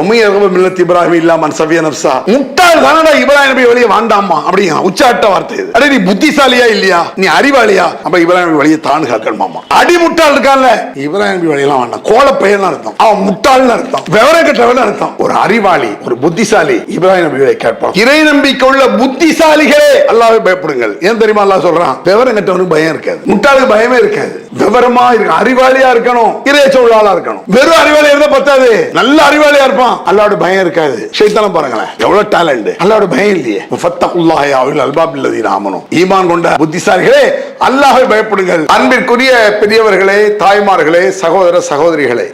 ஒமைய மில்லத் இப்ராஹிம் இல்லாமன் சவிய நப்சா. முட்டா அதனால தானடா இப்ராஹிம் நபி வழியை வாண்டாமா அப்படிங்க உச்சாட்ட வார்த்தை இது. அடே நீ புத்திசாலியா இல்லையா? நீ அறிவாளியா? அப்ப இப்ராஹிம் நபி வழியை தான் காக்கணுமாமா அடி முட்டாள் இருக்கான்ல. இப்ராஹிம் நபி வழியெல்லாம் வேண்டாம். கோல பெயர்னு அர்த்தம். அவன் முட்டாள்னு அர்த்தம். விவரம் கட்டவன் அர்த்தம். ஒரு அறிவாளி ஒரு புத்திசாலி இப்ராஹிம் நபி வழியை கேட்பான். இறை நம்பிக்கை உள்ள புத்திசாலிகளே! அல்லாவே பயப்படுங்கள். ஏன் தெரியுமா அல்லா சொல்றான்? விவரம் கட்டவனுக்கு பயம் இருக்காது. முட்டாளுக்கு பயமே இருக்காது. விவரமா இருக்கு அறிவாளியா இருக்கணும். இறையச்ச உள்ள ஆளா இருக்கணும். வெறும் அறிவாளியா இருந்தா பத்தாது. நல்ல அறிவாளியா இருப்பான். அல்லாவோட பயம் இருக்காது. சைத்தானம் பாருங்களேன். எவ்வளவு டேலண்ட் அல்லாவோட பயம் இல்லையே? ஃபத்தகுல்லாஹி அவில் அல்பாபில்லதீன ஆமனும் ஈமான் கொண்ட புத்திசாலிகளே அல்லாஹ்வை பயப்படுங்கள். அன்பிற்குரிய பெரியவர்களே தாய்மார்களே சகோதர சகோதரிகளே.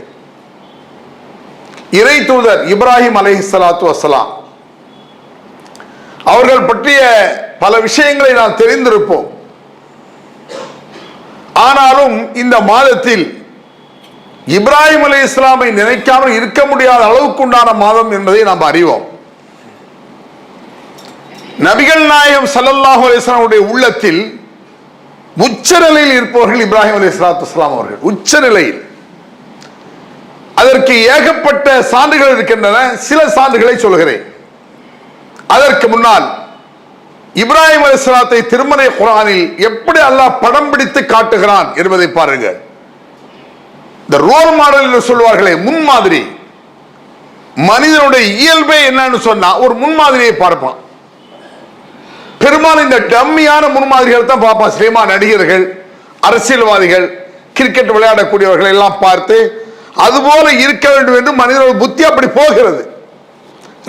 இறை தூதர் இப்ராஹிம் அலைஹிஸ்ஸலாத்து வஸ்ஸலாம் அவர்கள் பற்றிய பல விஷயங்களை நாம் தெரிந்திருப்போம். ஆனாலும் இந்த மாதத்தில் இப்ராஹிம் அலி இஸ்லாமை நினைக்காமல் இருக்க முடியாத அளவுக்கு உண்டான மாதம் என்பதை நாம் அறிவோம். நபிகள் நாயகம் சல்லல்லாஹு அலிஸ்லாமுடைய உள்ளத்தில் உச்சநிலையில் இருப்பவர்கள் இப்ராஹிம் அலி இஸ்லாத்து இஸ்லாம் அவர்கள். உச்சநிலையில். அதற்கு ஏகப்பட்ட சான்றுகள் இருக்கின்றன. சில சான்றுகளை சொல்கிறேன் அதற்கு முன்னால் இப்ராஹிம் அலிஸ்லாத்தை திருமலை குரானில் எப்படி அல்லாஹ் படம் பிடித்து காட்டுகிறான் என்பதை பாருங்கள். இந்த ரோல் மாடல் என்று சொல்வார்களே முன்மாதிரி. மனிதனுடைய இயல்பே என்னன்னு சொன்னா ஒரு முன்மாதிரியை பார்ப்பான். பெரும்பாலும் இந்த டம்மியான முன்மாதிரிகள் தான் பாப்பா சினிமா நடிகர்கள் அரசியல்வாதிகள் கிரிக்கெட் விளையாடக்கூடியவர்கள் எல்லாம் பார்த்து அதுபோல இருக்க வேண்டும் என்று மனிதர்கள் புத்தி அப்படி போகிறது.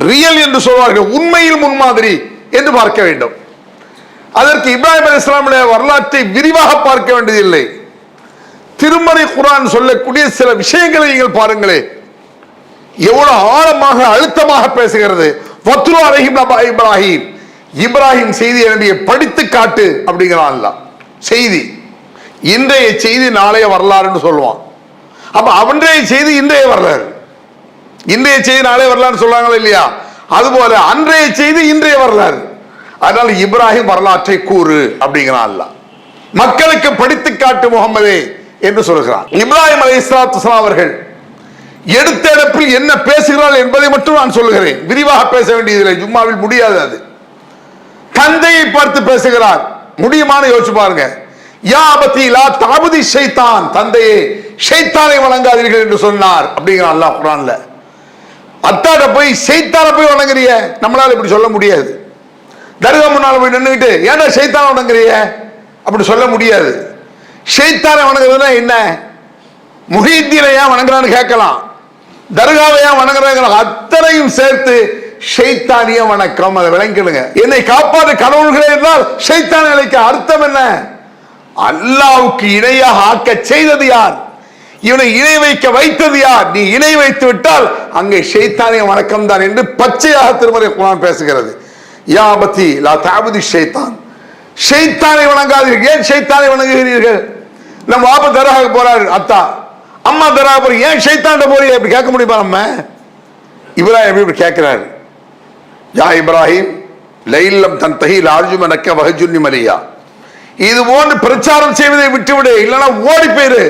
ரியல் என்று சொல்வார்கள் உண்மையில் முன்மாதிரி என்று பார்க்க வேண்டும். அதற்கு இப்ராஹிம் அலி இஸ்லாமுடைய வரலாற்றை விரிவாக பார்க்க வேண்டியதில்லை. திருமறை குரான் சொல்லக்கூடிய சில விஷயங்களை நீங்கள் பாருங்களே. எவ்வளவு ஆழமாக அழுத்தமாக பேசுகிறது. வத்ரு அலைஹிம் இப்ராஹிம். இப்ராஹிம் செய்தி நபியை படித்து காட்டு அப்படிங்கிறான் அல்லாஹ். செய்தி. இன்றைய செய்தி நாளைய வரலாறுன்னு சொல்லுவான். அப்ப அவன்றைய செய்தி இன்றைய வரலாறு. இன்றைய செய்தி நாளே வரலாறு சொல்றாங்களா இல்லையா? அதுபோல அன்றைய செய்தி இன்றைய வரலாறு. அதனால இப்ராஹிம் வரலாற்றை கூறு அப்படிங்கிறான் அல்லாஹ். மக்களுக்கு படித்து காட்டு முகமதே என்று சொல்கிறான் இப்ராஹிம் அலி இஸ்லாத்து அவர்கள் எடுத்த இடப்பில் என்ன பேசுகிறாள் என்பதை மட்டும் நான் சொல்லுகிறேன். விரிவாக பேச வேண்டியதில்லை. ஜும்மாவில் முடியாது அது. தந்தையை பார்த்து பேசுகிறார். முடியுமான்னு யோசிச்சு பாருங்க. யா தாபதி ஷைத்தான். தந்தையே ஷைத்தானை வணங்காதீர்கள் என்று சொன்னார் அப்படிங்கிற அல்லாஹ் குரான்ல அத்தாட போய் செய்தான போய் வணங்குறிய? நம்மளால இப்படி சொல்ல முடியாது. தர்கா முன்னால் போய் நின்றுக்கிட்டு ஏன்னா செய்தான வணங்குறிய? அப்படி சொல்ல முடியாது. ஷைத்தானை வணங்குறதுனா என்ன? முஹீத்தீனை ஏன் வணங்குறான்னு கேட்கலாம். தர்காவை ஏன் வணங்குறாங்க அத்தனையும் சேர்த்து ஷைத்தானிய வணக்கம். அதை விளங்கிடுங்க. என்னை காப்பாற்ற கடவுள்களே என்றால் ஷைத்தான நிலைக்கு அர்த்தம் என்ன? அல்லாவுக்கு இணையாக ஆக்க செய்தது யார்? இவனை இணை வைக்க வைத்தது யார்? நீ இணை வைத்து விட்டால் அங்கே ஷைத்தானிய வணக்கம் தான் என்று பச்சையாக திருமறை குரான் பேசுகிறது. யா பத்தி லா தாபதி ஷைத்தான். ஷைத்தானை வணங்காதீர்கள். ஏன் ஷைத்தானை வணங்குகிறீர்கள்? நம்ம வாப்ப தராக போறாரு அத்தா. அம்மா தராக போறீங்க. ஏன் ஷைத்தாண்ட போறீங்க? அப்படி கேட்க முடியுமா நம்ம? எப்படி இப்படி கேட்கிறாரு? யா இப்ராஹிம் லைல்லம் தன் தகையில் ஆர்ஜுமனக்க வகஜுன்னி மலியா இது போன்று பிரச்சாரம் செய்வதை விட்டுவிடு இல்லைன்னா ஓடி போயிரு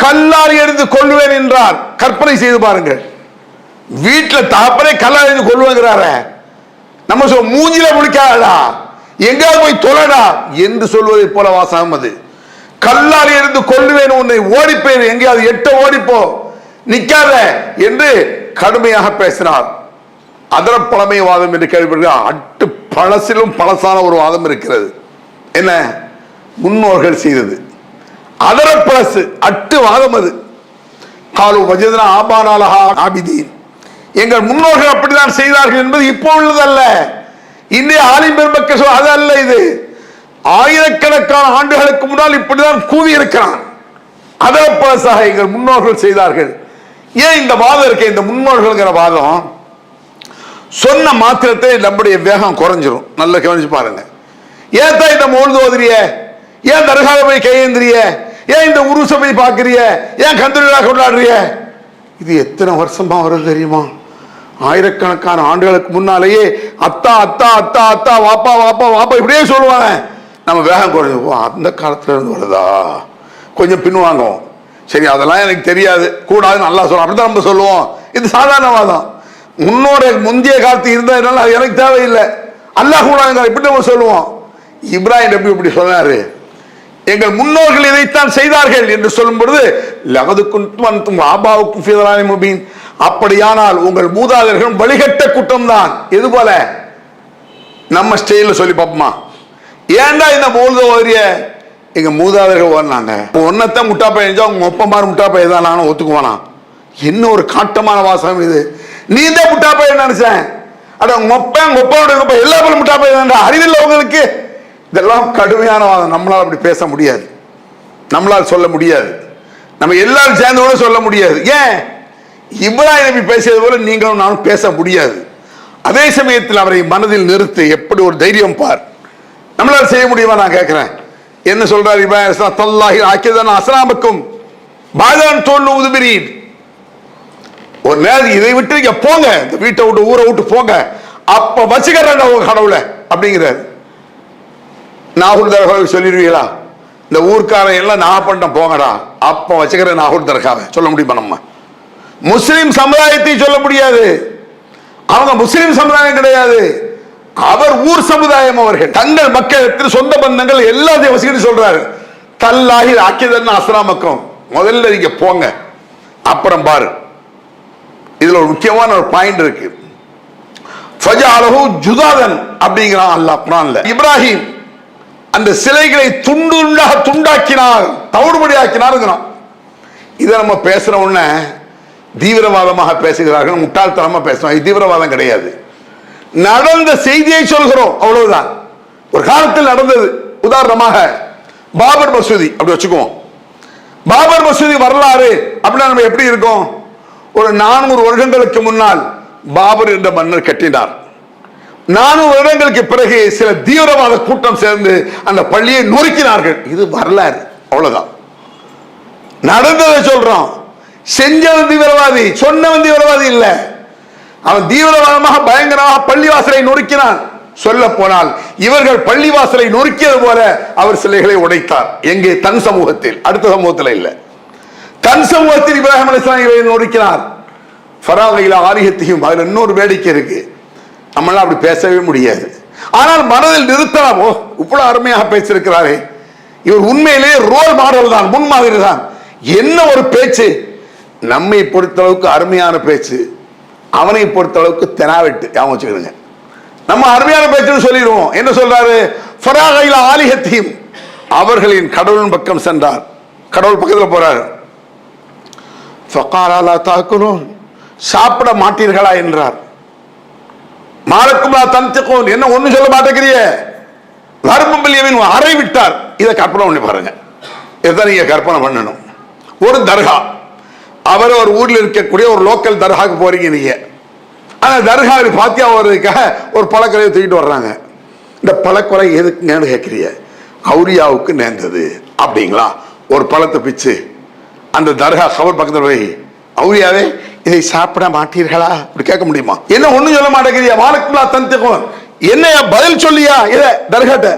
கல்லால் எறிந்து கொள்வேன் என்றார் கற்பனை செய்து பாருங்கள் வீட்டில் தாப்பரே கல்லால் எறிந்து கொள்வேங்கிறார நம்ம சொல் மூஞ்சில முடிக்காதடா எங்காவது போய் தொலைடா என்று சொல்வதை போல வாசகம் அது கல்லால் எறிந்து கொள்வேன் உன்னை ஓடிப்போயிரு எங்கேயாவது எட்ட ஓடிப்போ நிக்காத என்று கடுமையாக பேசினார் அதர பழமை வாதம் என்று கேள்விப்படுகிறார் அட்டு பழசிலும் பழசான ஒரு வாதம் இருக்கிறது. என்ன? முன்னோர்கள் செய்தது. அதர பழசு அட்டு வாதம் அது. காலு வஜதனா ஆபானாலஹா ஆபிதீன். எங்கள் முன்னோர்கள் அப்படித்தான் செய்தார்கள் என்பது இப்போ உள்ளதல்ல இந்திய ஆலிம் பெருமக்கள் சொல் அது அல்ல இது. ஆயிரக்கணக்கான ஆண்டுகளுக்கு முன்னால் இப்படிதான் கூவி இருக்கிறான் அதர பழசாக எங்கள் முன்னோர்கள் செய்தார்கள். ஏன் இந்த வாதம் இருக்கு? இந்த முன்னோர்கள்ங்கிற வாதம் சொன்ன மாத்திரத்தை நம்முடைய வேகம் குறைஞ்சிரும். நல்ல கவனிச்சு பாருங்க. ஏன் தான் இந்த மோழ்ந்து ஓதுறிய? ஏன் தர்காவை போய் கையேந்திரிய ஏன் இந்த உருசை போய் பார்க்கறிய? ஏன் கந்தூரியா கொண்டாடுறிய? இது எத்தனை வருஷமா வருது தெரியுமா? ஆயிரக்கணக்கான ஆண்டுகளுக்கு முன்னாலேயே அத்தா அத்தா அத்தா அத்தா வாப்பா வாப்பா வாப்பா இப்படியே சொல்லுவாங்க. நம்ம வேகம் குறைஞ்சு ஓ அந்த காலத்துல இருந்து வருதா? கொஞ்சம் பின்வாங்கும் சரி அதெல்லாம் எனக்கு தெரியாது. கூடாது நல்லா சொல்லுவோம் அப்படிதான் நம்ம சொல்லுவோம். இது சாதாரணவாதம் முன்னோட முந்தைய காலத்து இருந்ததுனால அது எனக்கு தேவையில்லை. அல்லாஹ் கூட இப்படி நம்ம சொல்லுவோம். இப்ராஹிம் நபி இப்படி சொன்னாரு. எங்கள் முன்னோர்கள் இதைத்தான் செய்தார்கள் என்று சொல்லும் பொழுது லகதுக்கும் ஆபாவுக்கும் ஃபிதரானி முபீன். அப்படியானால் உங்கள் மூதாதர்களும் வழிகட்ட கூட்டம் தான் எது போல? நம்ம ஸ்டைலில் சொல்லி பார்ப்போமா? ஏன்டா இந்த மூழ்க ஓரிய எங்க மூதாதர்கள் ஓடினாங்க. ஒன்னத்தான் முட்டா பையன் உங்க ஒப்பமாறு முட்டா பையன் தான் நானும் ஒத்துக்குவானா? என்ன ஒரு காட்டமான வாசகம் இது. நீ தான் முட்டா பையன் நினைச்சேன். அட மொப்பன் ஒப்பன் எல்லா பேரும் முட்டா பையன் அறிவில்லை உங்களுக்கு? இதெல்லாம் கடுமையான வாதம். நம்மளால் அப்படி பேச முடியாது. நம்மளால் சொல்ல முடியாது. நம்ம எல்லாரும் சேர்ந்து கூட சொல்ல முடியாது. ஏன்? இப்ராஹிம் நபி பேசியது போல நீங்களும் நானும் பேச முடியாது. அதே சமயத்தில் அவரை மனதில் நிறுத்து எப்படி ஒரு தைரியம் பார். நம்மளால் செய்ய முடியுமா நான் கேட்கிறேன் என்ன சொல்றாரு இப்ராஹிம் தல்லாஹி ஆக்கியதான் அஸ்லாமுக்கும் பாதான் தோல் உதுபிரீன். ஒரு நேரம் இதை விட்டு இங்க போங்க. இந்த வீட்டை விட்டு ஊரை விட்டு போங்க. அப்ப வச்சுக்கிறேன் உங்க கடவுளை அப்படிங்கிறாரு. நாகூர் தர்காவை சொல்லிடுவீங்களா? இந்த ஊர்க்காரன் எல்லாம் நான் போங்கடா. அப்ப வச்சுக்கிறேன் நாகூர் தர்காவை சொல்ல முடியுமா நம்ம? முஸ்லிம் சமுதாயத்தையும் சொல்ல முடியாது. அவங்க முஸ்லிம் சமுதாயம் கிடையாது. அவர் ஊர் சமுதாயம் அவர்கள். தங்கள் மக்கள் சொந்த பந்தங்கள் எல்லாத்தையும் வசிக்கிட்டு சொல்றாரு. தல்லாகி ஆக்கியதன் அஸ்லாமக்கம் முதல்ல நீங்க போங்க. அப்புறம் பாரு. இதுல ஒரு முக்கியமான ஒரு பாயிண்ட் இருக்கு. ஃபஜாலஹு ஜுதாதன் அப்படிங்கிறான் அல்லாஹ் குரான்ல இப்ராஹிம் அந்த சிலைகளை துண்டு துண்டாக துண்டாக்கினார் தவிடுபடியாக்கினாருங்கிறான். இதை நம்ம பேசுற உடனே தீவிரவாதமாக பேசுகிறார்கள் முட்டாள்தனமாக பேசுறோம் இது தீவிரவாதம் கிடையாது. நடந்த செய்தியை சொல்கிறோம் அவ்வளவுதான். ஒரு காலத்தில் நடந்தது. உதாரணமாக பாபர் மசூதி அப்படி வச்சுக்குவோம். பாபர் மசூதி வரலாறு அப்படின்னா நம்ம எப்படி இருக்கோம்? ஒரு நானூறு வருடங்களுக்கு முன்னால் பாபர் என்ற மன்னர் கட்டினார். நானூறு வருடங்களுக்கு பிறகு சில தீவிரவாத கூட்டம் சேர்ந்து அந்த பள்ளியை நொறுக்கினார்கள். இது வரலாறு அவ்வளவுதான். நடந்ததை சொல்றோம். செஞ்சவன் தீவிரவாதி சொன்னவன் தீவிரவாதி இல்ல. அவன் தீவிரவாதமாக பயங்கரமாக பள்ளிவாசலை நொறுக்கினான். சொல்ல போனால் இவர்கள் பள்ளிவாசலை நொறுக்கியது போல அவர் சிலைகளை உடைத்தார். எங்கே? தன் சமூகத்தில். அடுத்த சமூகத்தில் இல்லை. தன் சமூகத்தில் இப்ராஹிம் அலிஸ்லாமிகளை நொறுக்கினார். ஃபராகையில் ஆரியத்தையும் அதில் இன்னொரு வேடிக்கை இருக்கு. நம்மளாம் அப்படி பேசவே முடியாது. ஆனால் மனதில் நிறுத்தலாம். ஓ இவ்வளவு அருமையாக பேசியிருக்கிறாரே. இவர் உண்மையிலேயே ரோல் மாடல் தான் முன்மாதிரி தான். என்ன ஒரு பேச்சு? நம்மை பொறுத்தளவுக்கு அருமையான பேச்சு. அவனை பொறுத்தளவுக்கு தெனாவெட்டு. ஞாபகம் வச்சுக்கிடுங்க நம்ம அருமையான பேச்சுன்னு சொல்லிடுவோம். என்ன சொல்றாரு? ஃபராகையில் ஆலிகத்தையும் அவர்களின் கடவுளின் பக்கம் சென்றார். கடவுள் பக்கத்தில் போறாரு. ஃபகாராலா தாக்கணும் சாப்பிட மாட்டீர்களா என்றார். மாலக்குமா தனித்துக்கும் என்ன ஒண்ணு சொல்ல மாட்டேங்கிறிய? வர்மபில்யவின் அறை விட்டார் இதை கற்பனை பண்ணி பாருங்க. இதை நீங்க கற்பனை பண்ணணும். ஒரு தர்கா. அவர் ஒரு ஊரில் இருக்கக்கூடிய ஒரு லோக்கல் தர்காக்கு போறீங்க நீங்க. ஆனா தர்காவில் பாத்தியா வர்றதுக்காக ஒரு பழக்கரையை தூக்கிட்டு வர்றாங்க. இந்த பழக்கொலை எதுக்குங்கன்னு கேட்குறீங்க அவுரியாவுக்கு நேர்ந்தது. அப்படிங்களா? ஒரு பழத்தை பிச்சு அந்த தர்கா கவர் பக்கத்தில் போய் அவுரியாவே இதை சாப்பிட மாட்டீர்களா? அப்படி கேட்க முடியுமா? என்ன ஒண்ணும் சொல்ல மாட்டேங்கிறியா? வாழக்குள்ளா தந்துக்கும் என்னையா பதில் சொல்லியா? இத தர்காட்ட.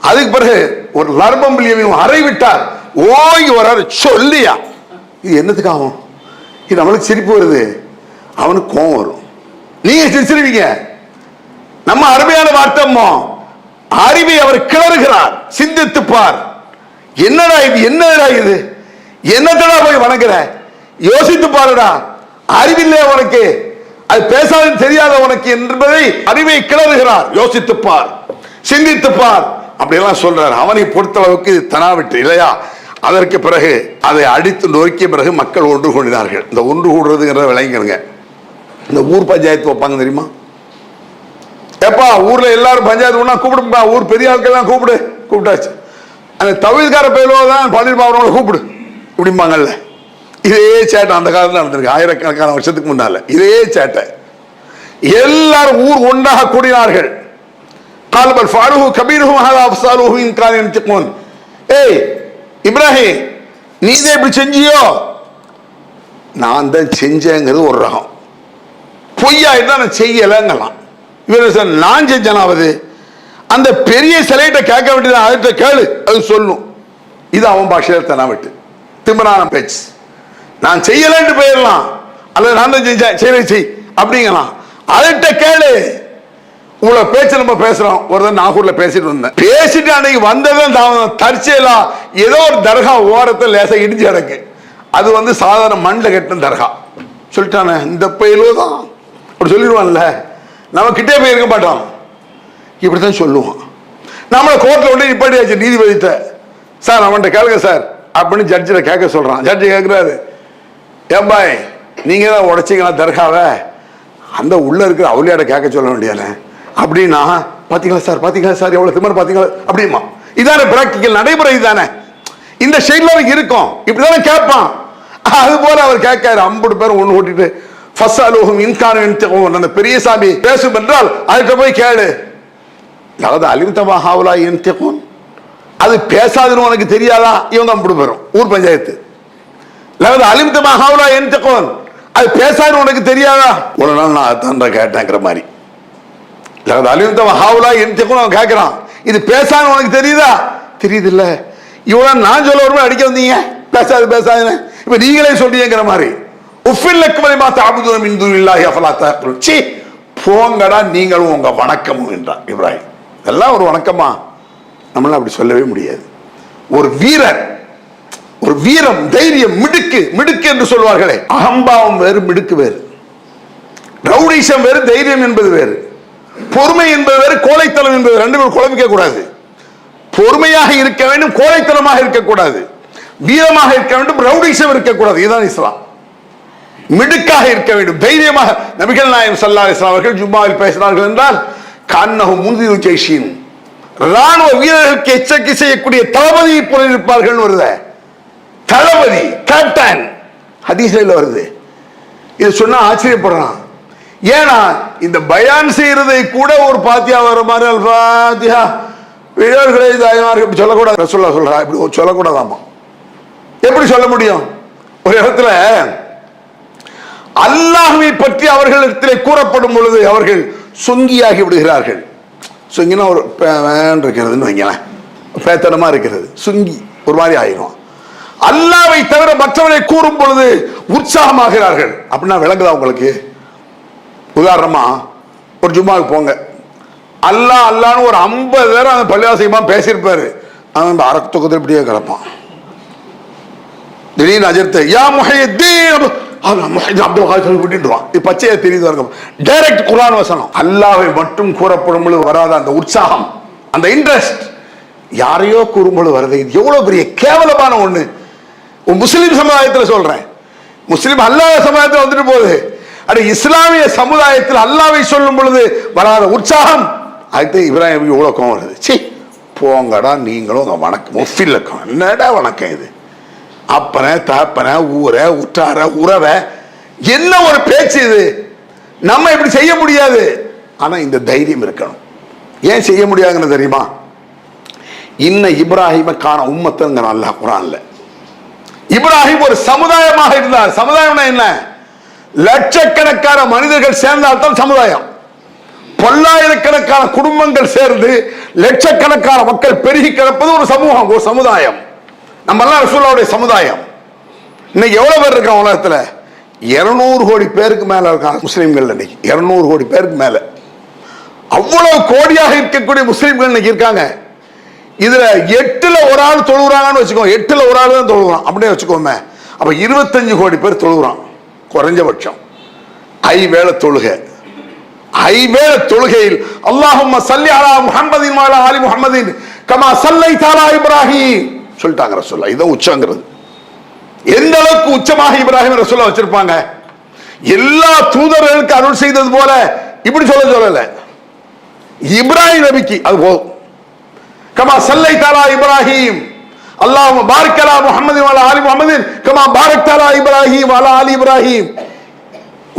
அதுக்கு பிறகு ஒரு லர்பம் பிள்ளையும் அறை விட்டார் ஓய் ஒரு சொல்லியா? இது என்னத்துக்கு ஆகும்? இது நம்மளுக்கு சிரிப்பு வருது. அவனுக்கு கோவம் வரும். நீங்க சிரிச்சிருவீங்க. நம்ம அருமையான வார்த்தம்மோ அறிவை அவர் கிளறுகிறார் சிந்தித்துப்பார். என்னடா இது? என்னடா இது? என்னத்தடா போய் வணங்குற? யோசித்து பாருடா. அறிவில்லை உனக்கு. அது பேசாத தெரியாத உனக்கு என்பதை அறிவை கிளறுகிறார். யோசித்துப்பார் சிந்தித்துப்பார் அப்படியெல்லாம் சொல்றார். அவனை பொறுத்தளவுக்கு தனாவிட்டு இல்லையா? அதற்கு பிறகு அதை அடித்து நொறுக்கிய பிறகு மக்கள் ஒன்று கூடினார்கள். இந்த ஒன்று கூடுறதுங்கிறத விளங்கிடுங்க இந்த ஊர் பஞ்சாயத்து வைப்பாங்க தெரியுமா? ஏப்பா ஊர்ல எல்லாரும் பஞ்சாயத்து ஒன்றா கூப்பிடுப்பா ஊர் பெரிய ஆட்கள்லாம் கூப்பிடு. கூப்பிட்டாச்சு. அந்த தவிழ்கார பயிலோ தான் பன்னீர் பாவனோட கூப்பிடு. இப்படிம்பாங்கல்ல இதே சேட்டை அந்த காலத்தில் நடந்திருக்கு. ஆயிரக்கணக்கான வருஷத்துக்கு முன்னால. இதே சேட்டை. எல்லாரும் ஊர் ஒன்றாக கூடினார்கள். கால்பல் ஃபாருஹு கபீருஹு ஹதா அஃசாலுஹு இன் கான ஏய் இப்ராஹிம் நீ தான் இப்படி செஞ்சியோ? நான் தான் செஞ்சேங்கிறது ஒரு ரகம். பொய்யா இருந்தா நான் செய்யலைங்கலாம் இவர் சார் நான் செஞ்சனாவது அந்த பெரிய சிலையிட்ட கேட்க வேண்டியது அதுகிட்ட கேளு. அது சொல்லும். இது அவன் பாஷையில் தனா விட்டு. திமிரான பேச்சு. நான் செய்யலன்ட்டு போயிடலாம். அல்லது நான் தான் செஞ்சேன் சரி செய் அப்படிங்கலாம். அதுகிட்ட கேளு. உங்களை பேச்சு நம்ம பேசுறோம். ஒரு தான் நாகூர்ல பேசிட்டு வந்தேன். பேசிட்டு அன்னைக்கு வந்ததும் தான் தற்செயலா ஏதோ ஒரு தர்கா ஓரத்தை லேசா இடிஞ்சு கிடக்கு. அது வந்து சாதாரண மண்ணில் கட்டின தர்கா. சொல்லிட்டானே இந்த பயிலோ தான். அப்படி சொல்லிடுவான்ல. நம்ம கிட்டே போய் இருக்க மாட்டோம். இப்படித்தான் சொல்லுவான். நம்மளை கோர்ட்டில் கொண்டு நிப்பாட்டியாச்சு நீதிபதித்த சார் அவன்கிட்ட கேளுங்க சார். அப்படின்னு ஜட்ஜில் கேட்க சொல்றான். ஜட்ஜி கேட்குறாரு ஏம்பாய் நீங்கள் தான் உடச்சிங்களா தர்காவை? அந்த உள்ள இருக்கிற அவளியாட கேட்க சொல்ல வேண்டியானே அப்படின்னா பார்த்தீங்களா சார்? பார்த்தீங்களா சார்? எவ்வளவு திமர் பார்த்தீங்களா அப்படிமா இதானே பிராக்டிக்கல் நடைமுறை இதுதானே இந்த சைட்ல இருக்கும். இப்படிதானே கேட்பான். அது போல அவர் கேட்காரு ஐம்பது பேரும் ஒன்று ஓட்டிட்டு ஃபஸ்ட் அலோகம் இன்கானம் அந்த பெரிய சாமி பேசும் என்றால் அதுகிட்ட போய் கேளு. அதாவது அலிம்தமா ஹாவலா என் அது பேசாதுன்னு உனக்கு தெரியாதா? இவங்க தான் பெறும் ஊர் பஞ்சாயத்து. அதாவது அலிமித்தமா ஹாவுலா என் அது பேசாதுன்னு உனக்கு தெரியாதா? ஒரு நாள் நான் தண்டை கேட்டேங்கிற மாதிரி. அதாவது அலிம்தமா ஹாவுலா என் அவன் கேட்கிறான் இது பேசாதுன்னு உனக்கு தெரியுதா? தெரியுது இல்ல இவ்வளவு நான் சொல்ல ஒரு அடிக்க வந்தீங்க? பேசாது பேசாதுன்னு. இப்ப நீங்களே சொல்றீங்கிற மாதிரி. உஃபில்லக்குமலை மாத்த அபுதுரம் இந்து இல்லாஹி அஃபலாத்தா தஅக்குல் போங்கடா நீங்களும் உங்க வணக்கமும் என்றான் இப்ராஹிம். இதெல்லாம் ஒரு வணக்கமா? நம்மளால் அப்படி சொல்லவே முடியாது. ஒரு வீரர் ஒரு வீரம் தைரியம் மிடுக்கு மிடுக்கு என்று சொல்வார்களே அகம்பாவம் வேறு மிடுக்கு வேறு. ரவுடிசம் வேறு தைரியம் என்பது வேறு. பொறுமை என்பது வேறு கோழைத்தனம் என்பது ரெண்டு பேரும் குழம்பிக்க கூடாது. பொறுமையாக இருக்க வேண்டும் கோழைத்தனமாக இருக்கக்கூடாது வீரமாக இருக்க வேண்டும் ரவுடிசம் இருக்கக்கூடாது இதுதான் இஸ்லாம். மிடுக்காக இருக்க வேண்டும். தைரியமாக. நபிகள் நாயம் சல்லா இஸ்லாம் அவர்கள் ஜும்மாவில் பேசினார்கள் என்றால் கண்ணகு முந்திரு ஜெய்ஷின். ராணுவ வீரர்களுக்கு எச்சரிக்கை செய்யக்கூடிய தளபதியை போல இருப்பார்கள் வருத. தளபதி கேப்டன் ஹதீஸ்ல வருது. இது சொன்னா ஆச்சரியப்படுறான். ஏன்னா இந்த பயான் செய்யறதை கூட ஒரு பாத்தியா வர மாதிரி அல் பாத்தியா வீரர்களை தாய்மார்கள் இப்படி சொல்லக்கூடாது. ரசூல்லா சொல்றா இப்படி சொல்லக்கூடாதாமா? எப்படி சொல்ல முடியும்? ஒரு இடத்துல அல்லாஹுவை பற்றி அவர்களிடத்தில் கூறப்படும் பொழுது அவர்கள் சொங்கியாகி விடுகிறார்கள். சொங்கினா ஒரு பே- வேன் இருக்கிறதுன்னு வைங்களேன். பேத்தனமா இருக்கிறது. சுங்கி ஒரு மாதிரி ஆயிரும். அல்லாவை தவிர மற்றவரை கூறும் பொழுது உற்சாகமாகிறார்கள். அப்படின்னா விளங்குதா உங்களுக்கு? உதாரணமா ஒரு ஜும்மாவுக்கு போங்க. அல்லாஹ் அல்லான்னு ஒரு ஐம்பது பேர் அந்த பள்ளிவாசியமா பேசியிருப்பாரு. அவன் அரக்கு தொக்கத்தில் இப்படியே கிடப்பான். திடீர்னு அஜர்த்து யா முஹையத்தீன் பச்சையா தெரியுது இருக்கும் டைரக்ட் குரான் வசனம். அல்லாஹ்வை மட்டும் கூறப்படும் பொழுது வராத அந்த உற்சாகம் அந்த இன்ட்ரெஸ்ட் யாரையோ கூறும் வருது. இது எவ்வளவு பெரிய கேவலமான ஒண்ணு. ஒரு முஸ்லிம் சமுதாயத்தில் சொல்றேன். முஸ்லிம் அல்லாத சமுதாயத்தில் வந்துட்டு போகுது. அட இஸ்லாமிய சமுதாயத்தில் அல்லாவை சொல்லும் பொழுது வராத உற்சாகம். அதுக்கு இப்ராஹிம் இவ்வளோ கோவம் வருது. சி போங்கடா நீங்களும் உங்க வணக்கம். முஃபில்லக்கம் என்னடா வணக்கம் இது? அப்பனை தகப்பனை ஊரை உற்றார உறவை என்ன ஒரு பேச்சு இது? நம்ம இப்படி செய்ய முடியாது. ஆனா இந்த தைரியம் இருக்கணும். ஏன் செய்ய முடியாதுன்னு தெரியுமா? இன்ன இப்ராஹிம காண உம்மத்துங்கிற அல்லாஹ் குரான்ல. இப்ராஹிம் ஒரு சமுதாயமாக இருந்தார். சமுதாயம்னா என்ன? லட்சக்கணக்கான மனிதர்கள் சேர்ந்தால்தான் சமுதாயம். பல்லாயிரக்கணக்கான குடும்பங்கள் சேர்ந்து லட்சக்கணக்கான மக்கள் பெருகி கிடப்பது ஒரு சமூகம் ஒரு சமுதாயம். நம்மெல்லாம் ரசூல்லாவுடைய சமுதாயம். இன்னைக்கு எவ்வளோ பேர் இருக்கான் உலகத்தில்? இரநூறு கோடி பேருக்கு மேலே இருக்காங்க முஸ்லீம்கள் இன்னைக்கு. இரநூறு கோடி பேருக்கு மேலே. அவ்வளவு கோடியாக இருக்கக்கூடிய முஸ்லீம்கள் இன்னைக்கு இருக்காங்க. இதில் எட்டில் ஒரு ஆள் தொழுகிறாங்கன்னு வச்சுக்கோங்க. எட்டில் ஒரு ஆள் தான் தொழுகிறான் அப்படியே வச்சுக்கோமே. அப்போ இருபத்தஞ்சு கோடி பேர் தொழுகிறான் குறைஞ்சபட்சம். ஐ தொழுகை. ஐ வேளை தொழுகையில் அல்லாஹும் சல்லி அலா முஹம்மதின் வாலா ஆலி முஹம்மதின் கமா சல்லை தாலா இப்ராஹிம். சொல்லிட்டாங்க ரசோல்லா இதான் உச்சங்கிறது. எந்த அளவுக்கு உச்சமாக இப்ராஹிம் ரசோல்லா வச்சிருப்பாங்க? எல்லா தூதர்களுக்கு அருள் செய்தது போல இப்படி சொல்ல சொல்லல. இப்ராஹிம் நபிக்கு அது போதும். கமா சல்லை தாரா இப்ராஹிம் அல்லாஹ் பார்க்கலா முகமது வாலா ஆலி முகமது கமா பாரக் தாரா இப்ராஹிம் வாலா ஆலி இப்ராஹிம்.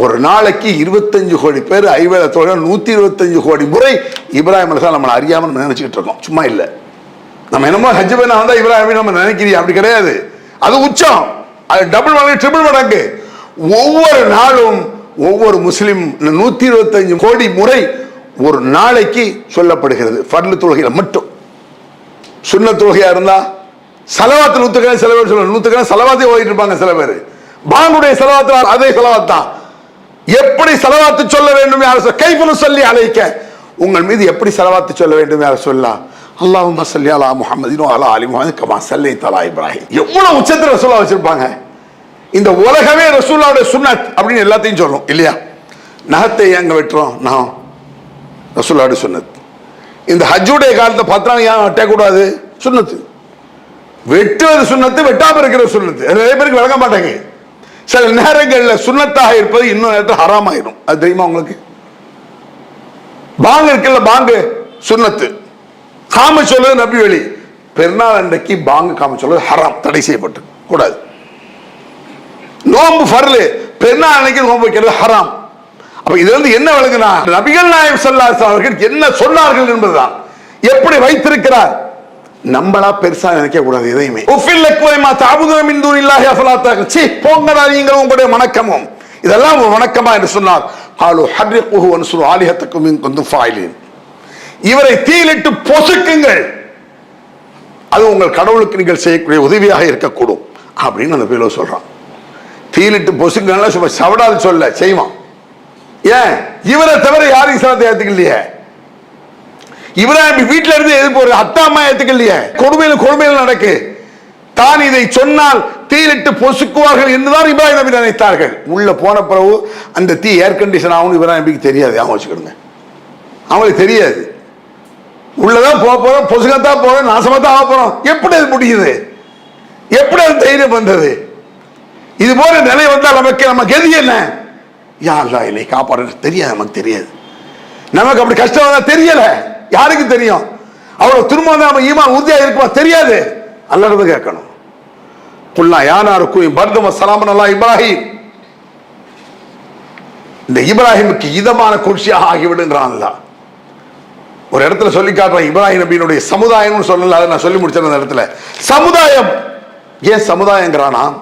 ஒரு நாளைக்கு இருபத்தஞ்சு கோடி பேர் ஐவேலத்தோட நூத்தி இருபத்தஞ்சு கோடி முறை இப்ராஹிம் அலிசா நம்மளை அறியாமல் நம்ம நினைச்சுக்கிட்டு இருக்கோம். சும்மா இல்லை. நம்ம என்னமோ ஹஜ் பண்ண வந்தா இப்ராஹிம் நம்ம நினைக்கிறீ அப்படி கிடையாது. அது உச்சம். அது டபுள் மடங்கு ட்ரிபிள் மடங்கு ஒவ்வொரு நாளும் ஒவ்வொரு முஸ்லீம் நூத்தி இருபத்தஞ்சு கோடி முறை ஒரு நாளைக்கு சொல்லப்படுகிறது. ஃபர்லு தொழுகையில் மட்டும். சுண்ண தொழுகையா இருந்தா செலவாத்து நூத்துக்கணக்கு சில பேர் சொல்லுவாங்க. நூத்துக்கணக்கு செலவாத்தே ஓடிட்டு இருப்பாங்க சில பேர். பாங்குடைய செலவாத்துல அதே செலவாத்தான் எப்படி செலவாத்து சொல்ல வேண்டும் யார் கைஃபனு சொல்லி அழைக்க. உங்கள் மீது எப்படி செலவாத்து சொல்ல வேண்டும் யார் சொல்லலாம் அல்லாஹும் சல்லி அலா முஹம்மதின் அலா அலி முஹம்மது கமா சல்லி தலா இப்ராஹிம். எவ்வளோ உச்சத்தில் ரசூலா வச்சிருப்பாங்க? இந்த உலகமே ரசூலாவுடைய சுன்னத் அப்படின்னு எல்லாத்தையும் சொல்லும் இல்லையா? நகத்தை எங்க வெட்டுறோம்? நான் ரசூலாவுடைய சுன்னத் இந்த ஹஜ்ஜுடைய காலத்தை பார்த்தா ஏன் ஏன் வெட்டக்கூடாது? சுண்ணத்து. வெட்டுவது சுண்ணத்து வெட்டாம இருக்கிற சுண்ணத்து. நிறைய பேருக்கு விளங்க மாட்டாங்க சில நேரங்களில் சுண்ணத்தாக இருப்பது இன்னும் நேரத்தில் ஹராமாயிரும். அது தெரியுமா உங்களுக்கு? பாங்கு இருக்குல்ல பாங்கு? சுண்ணத்து. காம சொல்றது நபி வழி பெருநாள் அன்றைக்கு பாங்கு காம சொல்றது ஹராம் தடை செய்யப்பட்டு. கூடாது. நோம்பு ஃபர்லு. பெருநாள் அன்னைக்கு நோம்பு வைக்கிறது ஹராம். அப்ப இது வந்து என்ன விளங்குனா நபிகள் நாயம் சல்லா அவர்கள் என்ன சொன்னார்கள் என்பதுதான். எப்படி வைத்திருக்கிறார்? நம்மளா பெருசா நினைக்க கூடாது எதையுமே. உஃபில் லக்வைமா தஅபுதுன மின் இல்லாஹி அஃபலாத்தாக சி போங்கடா நீங்கள் உங்களுடைய வணக்கமும். இதெல்லாம் வணக்கமா என்று சொன்னார். காலு ஹர்ரிகுஹு வன்சுரு ஆலிஹத்துக்கும் இன் குந்தும் ஃபாயிலின். இவரை தீயிலிட்டு பொசுக்குங்கள். அது உங்கள் கடவுளுக்கு நீங்கள் செய்யக்கூடிய உதவியாக இருக்கக்கூடும். அப்படின்னு அந்த பேரோ சொல்றான். தீயிலிட்டு பொசுக்குங்கன்னா சும்மா சவடாது சொல்ல செய்வான். ஏன்? இவரை தவிர யாரும் இஸ்லாத்தை ஏத்துக்கலையே. இப்ராஹிம் வீட்டில இருந்து எதிர்ப்பு ஒரு அத்தா அம்மா ஏத்துக்கலையே. கொடுமையில் கொடுமையில் நடக்கு. தான் இதை சொன்னால் தீயிலிட்டு பொசுக்குவார்கள் என்றுதான் இப்ராஹிம் நபி நினைத்தார்கள். உள்ள போன பிறகு அந்த தீ ஏர் கண்டிஷன் ஆகும் இப்ராஹிம் நபிக்கு தெரியாது. அவன் வச்சுக்கிடுங்க அவங்களுக்கு தெரியாது. உள்ளதான் போக போறோம் பொசுகத்தான் போறோம் நாசமாக தான் ஆக போறோம். எப்படி அது முடியுது? எப்படி அது தைரியம் வந்தது? இது போல நிலை வந்தால் நமக்கு நம்ம கதி என்ன? யா என்னை காப்பாடு தெரியாது நமக்கு தெரியாது. நமக்கு அப்படி கஷ்டம் தான் தெரியல. யாருக்கு தெரியும்? அவ்வளவு திரும்ப நம்ம ஈமான் உறுதியாக இருக்குமா? தெரியாது. அல்லது கேட்கணும். புல்லா யானா இருக்கும் பர்தம சலாமன் அல்லா இப்ராஹிம். இந்த இப்ராஹிமுக்கு இதமான குடிசியாக ஆகிவிடுங்கிறான் ஒரு இடத்துல சொல்லி காட்டுறேன் இப்ராஹிம் நபியினுடைய சமுதாயம்னு சொல்லல அதை நான் சொல்லி முடிச்சேன் அந்த இடத்துல. சமுதாயம். ஏன் சமுதாயங்கிறானா?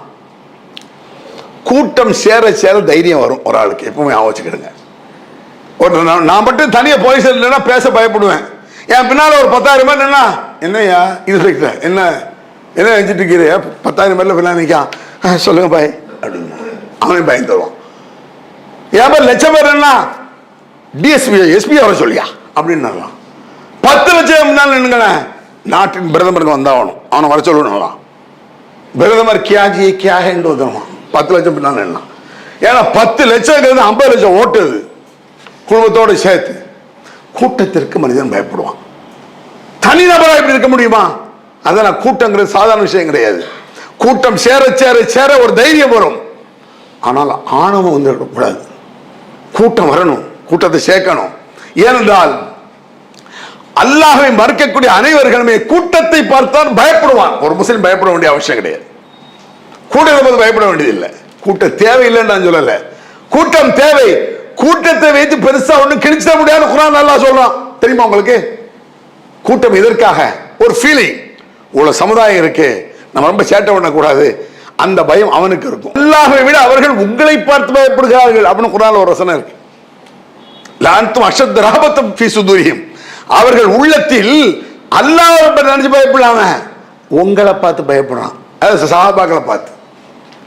கூட்டம் சேர சேர தைரியம் வரும் ஒரு ஆளுக்கு. எப்பவுமே ஞாபகம் ஒரு நான் நான் மட்டும் தனியாக போலீஸ் இல்லைன்னா பேச பயப்படுவேன். என் பின்னால் ஒரு பத்தாயிரம் பேர் என்ன என்னய்யா இன்ஸ்பெக்டர் என்ன என்ன நினச்சிட்டு இருக்கிறீ பத்தாயிரம் பேரில் பின்னால் நிற்கான் "ஆ, சொல்லுங்க பாய். அப்படின்னு அவனே பயந்து ஏன் என் பேர் லட்சம் பேர் என்ன டிஎஸ்பி எஸ்பி அவரை சொல்லியா? அப்படின்னு பத்து லட்சம் முன்னால் நின்னுங்களேன். நாட்டின் பிரதமருக்கு வந்தாகணும். அவனை வர சொல்லணும் பிரதமர் கியாஜி கியாகன்னு வந்துடுவான் பத்து லட்சம் பின்னால் என்ன ஏன்னா பத்து லட்சம் ஐம்பது லட்சம் ஓட்டுது குடும்பத்தோடு சேர்த்து கூட்டத்திற்கு மனிதன் பயப்படுவான். தனிநபராக இப்படி இருக்க முடியுமா? அதான் கூட்டங்கிறது சாதாரண விஷயம் கிடையாது. கூட்டம் சேர சேர சேர ஒரு தைரியம் வரும். ஆனால் ஆணவம் வந்து கூடாது கூட்டம் வரணும். கூட்டத்தை சேர்க்கணும். ஏனென்றால் அல்லாஹை மறுக்கக்கூடிய அனைவர்களுமே கூட்டத்தை பார்த்தால் பயப்படுவான். ஒரு முஸ்லீம் பயப்பட வேண்டிய அவசியம் கிடையாது. கூட்டம் போது பயப்பட வேண்டியதில்லை. கூட்டம் தேவையில்லைன்னு நான் சொல்லல. கூட்டம் தேவை. கூட்டத்தை வைத்து பெருசா ஒண்ணும் கிழிச்சிட முடியாது குரான் நல்லா சொல்றான். தெரியுமா உங்களுக்கு? கூட்டம் எதற்காக? ஒரு ஃபீலிங் இவ்வளவு சமுதாயம் இருக்கு. நம்ம ரொம்ப சேட்டை பண்ணக்கூடாது. அந்த பயம் அவனுக்கு இருக்கும். அல்லாஹை விட அவர்கள் உங்களை பார்த்து பயப்படுகிறார்கள் அப்படின்னு குரான் ஒரு வசனம் இருக்கு. லான்த்தும் அஷத் ராபத்தம் ஃபீ சுதூரியும் அவர்கள் உள்ளத்தில் அல்லாஹ் நினைச்சு பயப்படாம உங்களை பார்த்து பயப்படுறான். அது சஹாபாக்களை பார்த்து.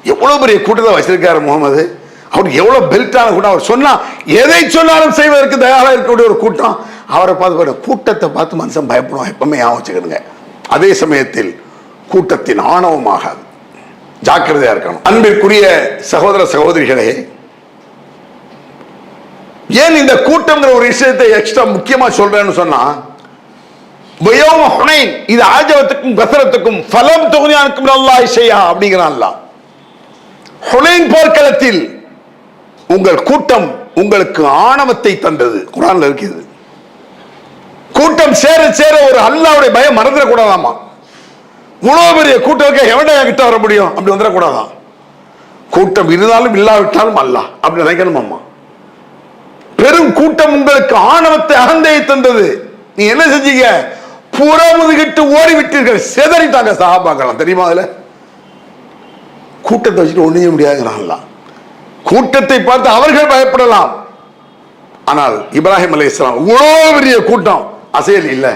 எவ்வளவு பெரிய கூட்டத்தை வச்சிருக்காரு முகமது. அவருக்கு எவ்வளவு பெல்ட்டான கூட்டம். அவர் சொன்னா எதை சொன்னாலும் செய்வதற்கு தயாராக இருக்கக்கூடிய ஒரு கூட்டம். அவரை பார்த்து கூட்டத்தை பார்த்து மனுஷன் பயப்படும் எப்பவுமே ஞாபகம் அதே சமயத்தில் கூட்டத்தின் ஆணவமாக ஜாக்கிரதையா இருக்கணும். அன்பிற்குரிய சகோதர சகோதரிகளே ஏன் இந்த கூட்டம்ங்கிற ஒரு விஷயத்தை எக்ஸ்ட்ரா முக்கியமா சொல்றேன்னு சொன்னா வயோம ஹுனைன் இது ஆஜவத்துக்கும் கசரத்துக்கும் ஃபலம் தொகுதியானுக்கும் நல்லா இசையா அப்படிங்கிறான் ஹுனைன் போர்க்களத்தில் உங்கள் கூட்டம் உங்களுக்கு ஆணவத்தை தந்தது. குரான்ல இருக்கிறது. கூட்டம் சேர சேர ஒரு அல்லாவுடைய பயம் மறந்துடக்கூடாதாமா? இவ்வளவு பெரிய கூட்டம் எவன்டா கிட்ட வர முடியும்? அப்படி வந்துடக்கூடாதான் கூட்டம் இருந்தாலும் இல்லாவிட்டாலும் அல்ல அப்படி நினைக்கணுமாம்மா? பெரும் கூட்டம் உங்களுக்கு ஆணவத்தை அகந்தையை தந்தது. நீ என்ன செஞ்சீங்க? புறமுதுகிட்டு ஓடிவிட்டீர்கள். செதறிட்டாங்க சகாபாக்கலாம் தெரியுமா அதுல? கூட்டத்தை வச்சுட்டு ஒண்ணும் முடியாதுங்கிறான்லாம் கூட்டத்தை பார்த்து அவர்கள் பயப்படலாம். ஆனால் இப்ராஹிம் அலி இஸ்லாம் இவ்வளோ பெரிய கூட்டம். அசையல் இல்லை.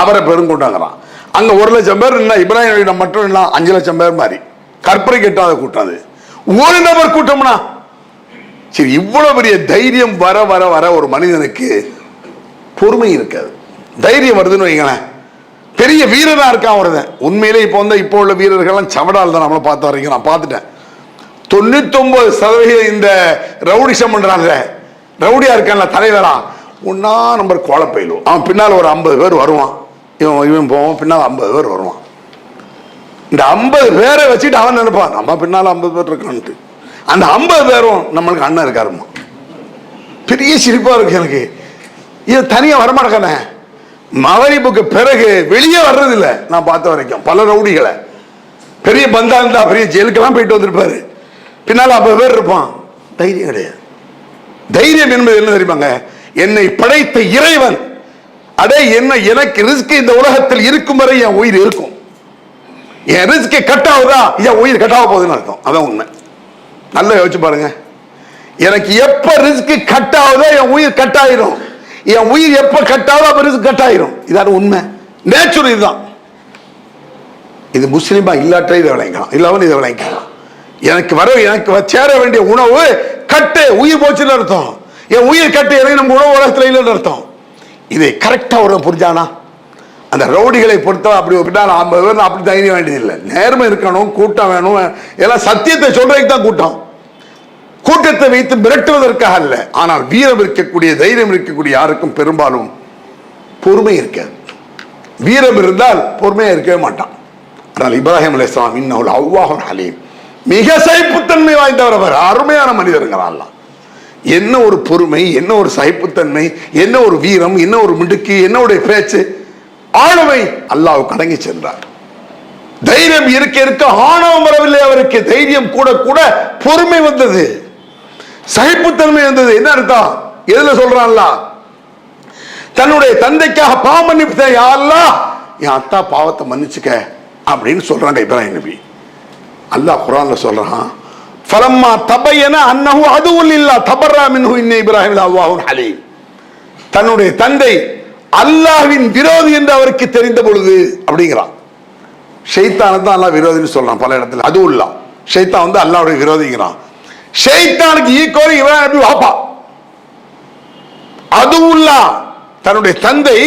அவரை பெருங்கூட்டங்கிறான் அங்க ஒரு லட்சம் பேர் இல்லை இப்ராஹிம் மட்டும் இல்லை அஞ்சு லட்சம் பேர் மாதிரி. கற்பனை கெட்டாத கூட்டம் அது. ஒரு நபர் கூட்டம்னா சரி இவ்வளவு பெரிய தைரியம் வர வர வர ஒரு மனிதனுக்கு பொறுமை இருக்காது. தைரியம் வருதுன்னு வைங்களேன். பெரிய வீரராக இருக்கான் ஒருத்தன் உண்மையிலே இப்போ வந்து இப்போ உள்ள வீரர்கள்லாம் சவடால் தான் நம்மளை பார்த்து வரைக்கும் நான் பார்த்துட்டேன். தொண்ணூத்தொன்பது சதவீதம் இந்த ரவுடிசம் பண்றாங்க ரவுடியா இருக்கான்ல தலைவரா. ஒன்னா நம்பர் கோலப்பயிலும் அவன் பின்னால் ஒரு ஐம்பது பேர் வருவான். இவன் இவன் போவான் பின்னால் ஐம்பது பேர் வருவான். இந்த ஐம்பது பேரை வச்சுட்டு அவன் நினைப்பான் நம்ம பின்னால் ஐம்பது பேர் இருக்கான்ட்டு. அந்த ஐம்பது பேரும் நம்மளுக்கு அண்ணன் இருக்காருமா பெரிய சிரிப்பாக இருக்கு எனக்கு. இது தனியா வரமாட்டேக்கானே மகரிப்புக்கு பிறகு வெளியே வர்றதில்லை நான் பார்த்த வரைக்கும். பல ரவுடிகளை. பெரிய பந்தா இருந்தா பெரிய ஜெயிலுக்கெல்லாம் போயிட்டு வந்திருப்பாரு. பின்னால் ஐம்பது பேர் இருப்பான். தைரியம் கிடையாது. தைரியம் என்பது என்ன தெரியுமாங்க? என்னை படைத்த இறைவன். அடே என்ன எனக்கு ரிஸ்க் இந்த உலகத்தில் இருக்கும் வரை என் உயிர் இருக்கும். என் ரிஸ்க் கட் ஆகுதா? என் உயிர் கட் ஆக போகுதுன்னு அர்த்தம். அதான் உண்மை. நல்லா யோசிச்சு பாருங்க. எனக்கு எப்ப ரிஸ்க் கட் ஆகுதோ என் உயிர் கட் ஆயிரும். என் உயிர் எப்ப கட் ஆகுதோ அப்ப ரிஸ்க் கட் ஆயிரும். இதான உண்மை. நேச்சுரல் இதுதான். இது முஸ்லீமா இல்லாட்டே இதை விளங்கிக்கலாம். இல்லாமல் இதை விளங்கிக்கலாம். எனக்கு வர எனக்கு சேர வேண்டிய உணவு கட்டு உயிர் போச்சுன்னு அர்த்தம். என் உயிர் கட்டு எனக்கு நம்ம உணவு உலகத்தில் இல்லைன்னு அர்த்தம். இதை கரெக்டாக ஒரு புரிஞ்சானா? அந்த ரவுடிகளை பொறுத்தவரை அப்படி ஒப்பிட்டால் ஐம்பது பேர் அப்படி தைரியம் வேண்டியதில்லை நேர்மை இருக்கணும் கூட்டம் வேணும். எல்லாம் சத்தியத்தை சொல்றதுக்கு தான் கூட்டம். கூட்டத்தை வைத்து மிரட்டுவதற்காக அல்ல. ஆனால் வீரம் இருக்கக்கூடிய தைரியம் இருக்கக்கூடிய யாருக்கும் பெரும்பாலும் பொறுமை இருக்காது. வீரம் இருந்தால் பொறுமையா இருக்கவே மாட்டான். ஆனால் இப்ராஹிம் அலைஹிஸ்ஸலாம் இன்னும் அவ்வாஹும் ஹலீம் மிக சைப்புத்தன்மை வாய்ந்தவர் அவர் அருமையான மனிதருங்கிறான் என்ன ஒரு பொறுமை என்ன ஒரு சகிப்புத்தன்மை என்ன ஒரு வீரம் என்ன ஒரு மிடுக்கு என்னுடைய பேச்சு. ஆளுமை அல்லாஹ் கடங்கி சென்றார் தைரியம் இருக்க இருக்க. ஆணவம் வரவில்லை அவருக்கு தைரியம் கூட கூட பொறுமை வந்தது. சகிப்புத்தன்மை வந்தது. என்ன அர்த்தம்? எதுல சொல்றான்ல தன்னுடைய தந்தைக்காக பாவம் மன்னிப்பு யாரெல்லாம் என் அத்தா பாவத்தை மன்னிச்சுக்க அப்படின்னு சொல்றாங்க இப்ராஹிம் நபி. அல்லாஹ் குரான்ல சொல்றான் ஃபலம்மா தபையன அன்னஹு அதுவும் இல்லா தபர்ரா மின்ஹு இன்ன இப்ராஹிம் அல்லாஹுன் ஹலீம். தன்னுடைய தந்தை அல்லாஹ்வின் விரோதி என்று அவருக்கு தெரிந்த பொழுது அப்படிங்கிறான். ஷைத்தானை தான் அல்லாஹ் விரோதின்னு சொல்றான் பல இடத்துல. அதுவும் இல்ல ஷெய்தான் வந்து அல்லாஹ்வுடைய விரோதிங்கிறான். ஷெய்தானுக்கு ஈக்குவல் இவன் நபி வாப்பா. அதுவுல்லா தன்னுடைய தந்தை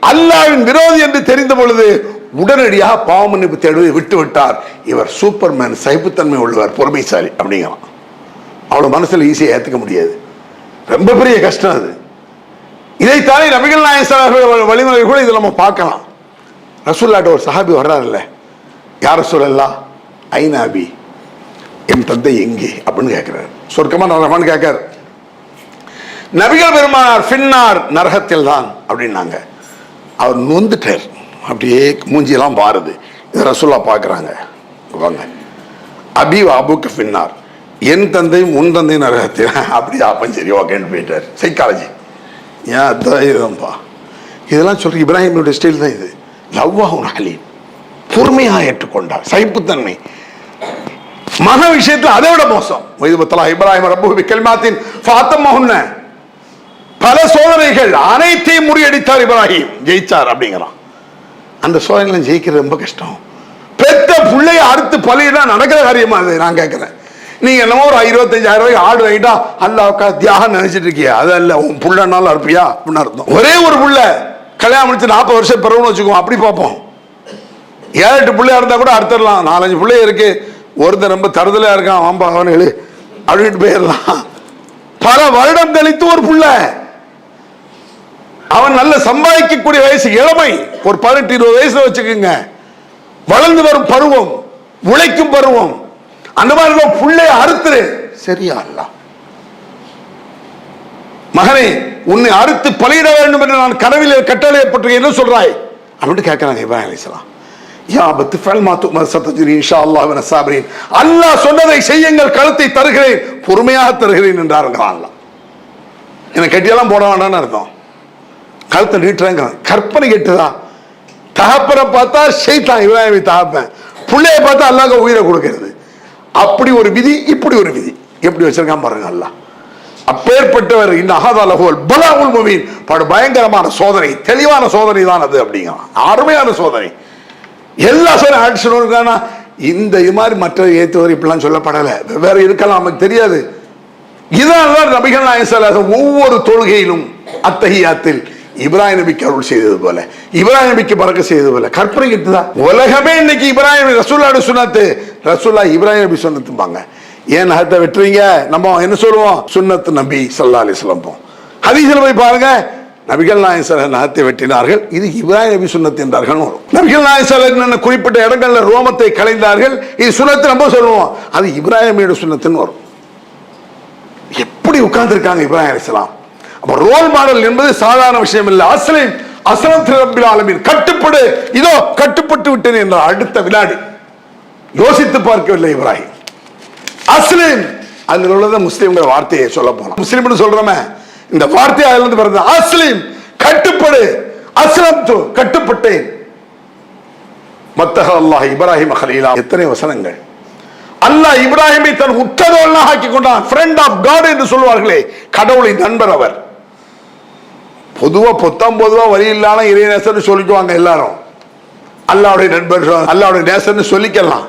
அல்லாவின் விரோதி என்று தெரிந்த பொழுது உடனடியாக பாவமன்னிப்பு தேடுவதை விட்டு விட்டார். இவர் சூப்பர்மேன் சைப்புத்தன்மை உள்ளவர் பொறுமைசாலி அப்படிங்கிறான். அவ்வளோ மனசுல ஈஸியாக ஏத்துக்க முடியாது. ரொம்ப பெரிய கஷ்டம் அது. இதைத்தானே நபிகள் நாயன் வழிமுறை கூட இதில் நம்ம பார்க்கலாம். ரசூல்லாட்ட ஒரு சஹாபி வர்றாருல்ல யார் சொல்லலாம் ஐநாபி என் தந்தை எங்கே? அப்படின்னு கேட்கிறார். சொர்க்கமா நரகமான்னு கேட்காரு நபிகள் பெருமானார் பின்னார் நரகத்தில் தான் அப்படின்னாங்க. அவர் நொந்துட்டார். அப்படியே மூஞ்சியெல்லாம் பாருது இதை ரசூல்லா பார்க்குறாங்க. வாங்க. அபி அபுக்கு பின்னார் என் தந்தையும் உன் தந்தையும் நரகத்தில். அப்படியா அப்பன் சரி ஓகேன்னு போயிட்டார். சைக்காலஜி ஏன் அதான் இதுதான்ப்பா இதெல்லாம் சொல்ற இப்ராஹிமுடைய ஸ்டைல் தான் இது. லவ்வாகும் ஹலீம் பொறுமையாக ஏற்றுக்கொண்டார். சகிப்புத்தன்மை. மக விஷயத்தில் அதை விட மோசம். வைதுபத்தலா இப்ராஹிம் ரப்பு கல்மாத்தின் ஃபாத்தம்மா பல சோதனைகள் அனைத்தையும் முறியடித்தார் இப்ராஹிம். ஜெயிச்சார் அப்படிங்கிறான். அந்த சோதனைகளை ஜெயிக்கிறது ரொம்ப கஷ்டம். பெத்த பிள்ளைய அறுத்து பலியிடா நடக்கிற காரியமா அது நான் கேட்குறேன் நீ என்னமோ ஒரு இருபத்தஞ்சாயிரம் ரூபாய் ஆடு வாங்கிட்டா அல்லாவுக்கா தியாகம் நினைச்சிட்டு இருக்கியா. அது அல்ல உன் புள்ளனால இருப்பியா அப்படின்னு அர்த்தம். ஒரே ஒரு புள்ள கல்யாணம் முடிச்சு நாற்பது வருஷம் பிறகுன்னு வச்சுக்கோ அப்படி பார்ப்போம். ஏழு எட்டு பிள்ளையா இருந்தா கூட அறுத்துடலாம். நாலஞ்சு பிள்ளைய இருக்கு. ஒருத்தர் ரொம்ப தருதலா இருக்கான். வாம்பா அவனுக்கு அப்படின்ட்டு போயிடலாம். பல வருடம் கழித்து ஒரு புள்ள. அவன் நல்ல சம்பாதிக்கக்கூடிய வயசு இளமை. ஒரு பதினெட்டு இருபது வயசுல வச்சுக்கோங்க. வளர்ந்து வரும் பருவம் உழைக்கும் பருவம். அந்த மாதிரி புள்ளைய அறுத்துரு. சரியா அல்ல. மகனே உன்னை அறுத்து பலியிட வேண்டும் என்று நான் கனவில் கட்டளையப்பட்டு என்ன சொல்றாய்? அப்படின்னு கேட்கிறாங்க இப்ராஹிம் அலைஹிஸ்ஸலாம் யா பத்து ஃபல் மாத்து மசத்தஜிரி இன்ஷா அல்லாஹ் வன சாபரீன் அல்லாஹ் சொன்னதை செய்யுங்கள் கழுத்தை தருகிறேன் பொறுமையாக தருகிறேன் என்றாருங்க அல்லாஹ். எனக்கு கட்டியெல்லாம் போட வேண்டாம்னு அர்த்தம். கழுத்தை நீட்டுறாங்க. கற்பனை கெட்டுதா? தகப்பனை பார்த்தா ஷைத்தான் இப்ராஹிமி தகப்பன். பிள்ளைய பார்த்தா அல்லாஹ் உயிரை கொடுக்கிறது. அப்படி ஒரு விதி இப்படி ஒரு விதி. எப்படி வச்சிருக்கான் பாருங்க அல்லா அப்பேற்பட்டவர் இந்த அகதாலகோல் பல முபீன். படு பயங்கரமான சோதனை தெளிவான சோதனை தான் அது அப்படிங்கிறான். அருமையான சோதனை. எல்லா சோதனை ஆக்ஷனும் இந்த இது மாதிரி மற்ற ஏற்றுவர் இப்படிலாம் சொல்லப்படலை. வெவ்வேறு இருக்கலாம் நமக்கு தெரியாது. இதனால்தான் நபிகள் நாயகம் ஒவ்வொரு தொழுகையிலும் அத்தகையாத்தில் இப்ராஹிம் நபிக்கு அருள் செய்தது போல இப்ராஹிம் நபிக்கு பறக்க செய்தது போல. கற்பனை கிட்டுதான் உலகமே இன்னைக்கு இப்ராஹிம் ரசூல்லாடு சுன்னத்து ரசூல்லா இப்ராஹிம் நபி சுன்னத்துப்பாங்க ஏன் நகத்தை வெட்டுறீங்க? நம்ம என்ன சொல்லுவோம்? சுன்னத்து நபி சல்லா அலி வஸல்லம் போம் போய் பாருங்க. நபிகள் நாயகம் ஸல்லல்லாஹு நகத்தை வெட்டினார்கள். இது இப்ராஹிம் நபி சுன்னத் என்றார்கள் வரும் நபிகள் நாயகம் குறிப்பிட்ட இடங்கள்ல ரோமத்தை கலைந்தார்கள் இது சுன்னத்து நம்ம சொல்லுவோம். அது இப்ராஹிமியோட சுன்னத்துன்னு வரும் எப்படி உட்கார்ந்துருக்காங்க இப்ராஹிம் அலிஸ்லாம் அப்ப ரோல் மாடல் என்பது சாதாரண விஷயம் இல்லை. அஸ்லிம் அஸ்லம் திரும்பில் ஆலமின். கட்டுப்படு. இதோ கட்டுப்பட்டு விட்டேன் என்ற அடுத்த வினாடி. யோசித்து பார்க்கவில்லை இப்ராஹிம். அஸ்லிம் அதில் உள்ளத முஸ்லீம்ங்கிற வார்த்தையை சொல்ல போனோம் முஸ்லீம்னு சொல்றோமே இந்த வார்த்தை அதுல இருந்து வருது. அஸ்லிம் கட்டுப்படு. அஸ்லம் கட்டுப்பட்டேன். மத்தக அல்லாஹ் இப்ராஹிம் ஹலீலா எத்தனை வசனங்கள். அல்லாஹ் இப்ராஹிமை தன் உற்றதோல்லாம் ஆக்கி கொண்டான். ஃப்ரெண்ட் ஆஃப் காட் என்று சொல்வார்களே கடவுளின் நண்பர் அவர். பொதுவா பொத்தாம் பொதுவா வழி இல்லாம இறைநேசர்னு சொல்லிக்குவாங்க எல்லாரும். அல்லாவுடைய நண்பர் அல்லாவுடைய நேசர்னு சொல்லிக்கலாம்.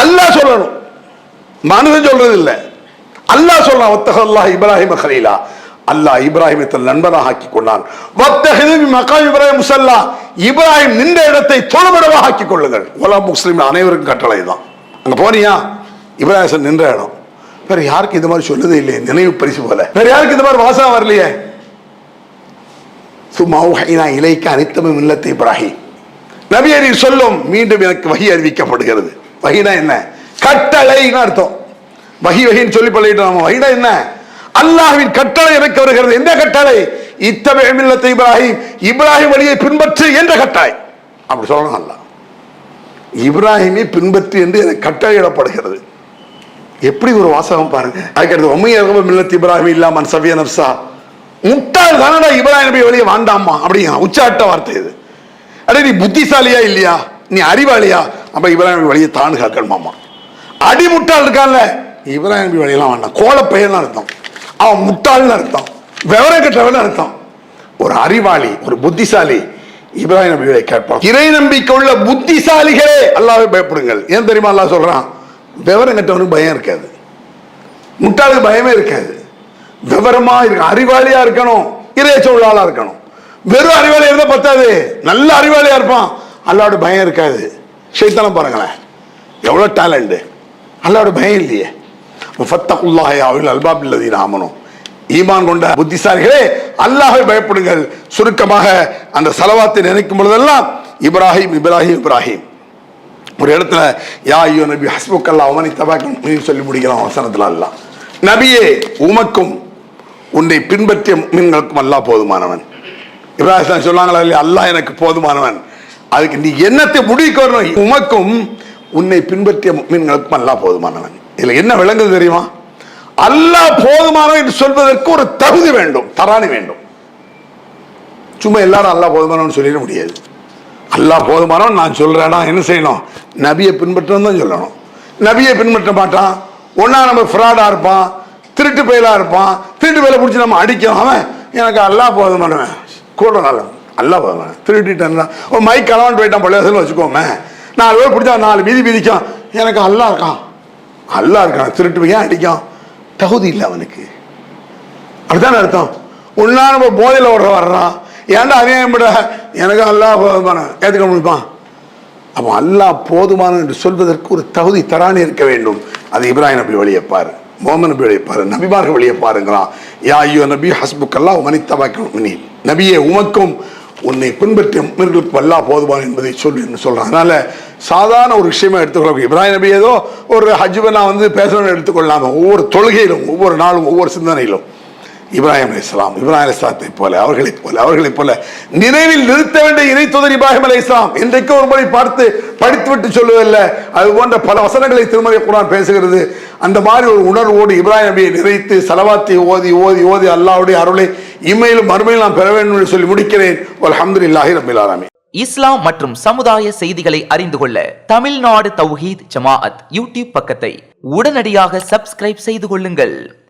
அல்லாஹ் சொல்லணும். மனுஷன் சொல்றது இல்ல அல்லாஹ் சொல்லலாம் ஒத்தக அல்லாஹ் இப்ராஹிம் ஹலீலா அல்லாஹ் இப்ராஹிமை தன் நண்பனாக ஆக்கி கொண்டான். வத்தஹிது மின் இப்ராஹிம் முசல்லா. இப்ராஹிம் நின்ற இடத்தை தொழுமிடமாக ஆக்கி கொள்ளுங்கள். உலக முஸ்லீம் அனைவருக்கும் கட்டளை தான். அங்க போனியா? இப்ராஹிம் நின்ற இடம். வேற யாருக்கு இந்த மாதிரி சொல்லுதே இல்லையே நினைவு பரிசு போல. வேற யாருக்கு இந்த மாதிரி வாசனை வரலையே. சும்மா இலைக்கு அனைத்தமும் இல்லத்தை இப்ராஹிம். நபியரி சொல்லும் மீண்டும் எனக்கு வகி அறிவிக்கப்படுகிறது. வகினா என்ன? கட்டளைன்னு அர்த்தம். வகி வகின்னு சொல்லி பழகிட்டோம்? வகினா என்ன? அல்லாஹ்வின் கட்டளை எனக்கு வருகிறது? எந்த கட்டளை? இத்தவை மில்லத்தை இப்ராஹிம். இப்ராஹிம் வழியை பின்பற்று என்ற கட்டாய் அப்படி சொல்லணும் அல்லாஹ் இப்ராஹிமை பின்பற்று என்று எனக்கு கட்டளையிடப்படுகிறது? எப்படி ஒரு வாசகம் பாருங்க. அதுக்கடுத்து உண்மையாக மில்லத் இப்ராஹிம் இல்லாமன் சவிய நப்சா. முட்டாள் தானடா இப்ராஹிம் நபி வெளியே வாண்டாமா? அப்படிங்க உச்சாட்ட வார்த்தை இது. அடே நீ புத்திசாலியா இல்லையா? நீ அறிவாளியா? அப்ப இப்ராஹிம் நபி வழியை தான் காக்கணுமாமா அடி முட்டாள் இருக்கான்ல இப்ராஹிம் நபி வழியெல்லாம் வேண்டாம். கோல அர்த்தம். அவன் முட்டாள்னு அர்த்தம். விவரம் கட்டவன் அர்த்தம். ஒரு அறிவாளி ஒரு புத்திசாலி இப்ராஹிம் நபிகளை கேட்பான். இறை நம்பிக்கை உள்ள புத்திசாலிகளே அல்லாவே பயப்படுங்கள். ஏன் தெரியுமா அல்லா சொல்றான்? விவரம் கெட்டவனுக்கு பயம் இருக்காது. முட்டாளுக்கு பயமே இருக்காது. விவரமா இருக்க அறிவாளியா இருக்கணும். இறைய சூழலாக இருக்கணும். வெறும் அறிவாளியா இருந்தா பத்தாது. நல்ல அறிவாளியா இருப்பான். அல்லாவோட பயம் இருக்காது. சைத்தனம் பாருங்களேன். எவ்வளோ டேலண்ட் அல்லாவோட பயம் இல்லையே. ஃபத்தகுல்லாஹ் அவர்கள் அல்பாப் இல்லதீன் ஆமனும் ஈமான் கொண்ட புத்திசாலிகளே அல்லாஹை பயப்படுங்கள். சுருக்கமாக அந்த சலவாத்தை நினைக்கும் பொழுதெல்லாம் இப்ராஹிம் இப்ராஹிம் இப்ராஹிம். ஒரு இடத்துல யா ஐயோ நபி ஹஸ்புக்கல்லா அவனை தபாக்கும் சொல்லி முடிக்கலாம் வசனத்துல அல்லாஹ் நபியே உமக்கும் உன்னை பின்பற்றிய மீன்களுக்கும் அல்லாஹ் போதுமானவன். இப்ராஹிம் சொன்னாங்களா இல்லையா? அல்லாஹ் எனக்கு போதுமானவன். அதுக்கு நீ என்னத்தை முடிவுக்கு வரணும் உமக்கும் உன்னை பின்பற்றிய மீன்களுக்கும் அல்லா போதுமானவன். இதுல என்ன விளங்குது தெரியுமா? அல்லாஹ் போதுமானவன் என்று சொல்வதற்கு ஒரு தகுதி வேண்டும் தராணி வேண்டும். சும்மா எல்லாரும் அல்லா போதுமானவன் சொல்லிட முடியாது. அல்லா போதுமானவன் நான் சொல்றேனா என்ன செய்யணும்? நபியை பின்பற்றணும் தான் சொல்லணும். நபியை பின்பற்ற மாட்டான். ஒன்னா நம்ம ஃப்ராடா இருப்பான் திருட்டு பயலா இருப்பான் திருட்டு பயலை பிடிச்சி நம்ம அடிக்கிறோம். அவன் எனக்கு அல்லாஹ் போதுமானவன். கூட நல்ல அல்லாஹ் போதுமானவன் திருட்டிட்டா ஒரு மைக் கலவான் போயிட்டான் பள்ளியாசல் வச்சுக்கோமே. நாலு பேர் பிடிச்சா நாலு மீதி வீதிக்கும் எனக்கு அல்லாஹ் இருக்கான். அல்லாஹ் இருக்கான். திருட்டு ஏன் அடிக்கும். தகுதி இல்லை அவனுக்கு. அப்படித்தானே அர்த்தம்? உன்னா நம்ம போதையில் ஓடுற வர்றான். ஏன்டா அநியாயம் விட எனக்கு அல்லாஹ் போதுமான. ஏற்றுக்க முடிப்பான் அப்போ அல்லாஹ் போதுமான என்று சொல்வதற்கு ஒரு தகுதி தரானே இருக்க வேண்டும். அது இப்ராஹிம் நபி வழியை பாரு. மோமன் நபி வழியை பாரு. நபிமார்கள் வழியை பாருங்கிறான் யா ஐயோ நபி ஹஸ்புக்கெல்லாம் மனித்தபாக்கும் நீ நபியே உமக்கும் உன்னை பின்பற்றிய முன்னர்களுக்கு வல்லா போதுவான் என்பதை சொல்லு என்று சொல்கிறான் அதனால் சாதாரண ஒரு விஷயமா எடுத்துக்கொள்ள இப்ராஹிம் நபி ஏதோ ஒரு ஹஜ்வை நான் வந்து பேசணும்னு எடுத்துக்கொள்ளாமல் ஒவ்வொரு தொழுகையிலும் ஒவ்வொரு நாளும் ஒவ்வொரு சிந்தனையிலும் இப்ராஹிம் அலி இஸ்லாம் இப்ராஹிம் அலி இஸ்லாத்தை போல அவர்களைப் போல அவர்களைப் போல நினைவில் நிறுத்த வேண்டிய இணை தூதர் இப்ராஹிம் அலி இஸ்லாம் இன்றைக்கு ஒரு முறை பார்த்து படித்துவிட்டு சொல்லுவதில்ல. அது போன்ற பல வசனங்களை திருமலை குரான் பேசுகிறது. அந்த மாதிரி ஒரு உணர்வோடு இப்ராஹிம் அபியை நிறைத்து சலவாத்தை ஓதி ஓதி ஓதி அல்லாவுடைய அருளை இம்மையிலும் மறுமையிலும் நான் பெற வேண்டும் என்று சொல்லி முடிக்கிறேன். அல்ஹம்துலில்லாஹி ரபில் ஆலமீன். இஸ்லாம் மற்றும் சமுதாய செய்திகளை அறிந்து கொள்ள தமிழ்நாடு தௌஹீத் ஜமாஅத் யூடியூப் பக்கத்தை உடனடியாக சப்ஸ்கிரைப் செய்து கொள்ளுங்கள்.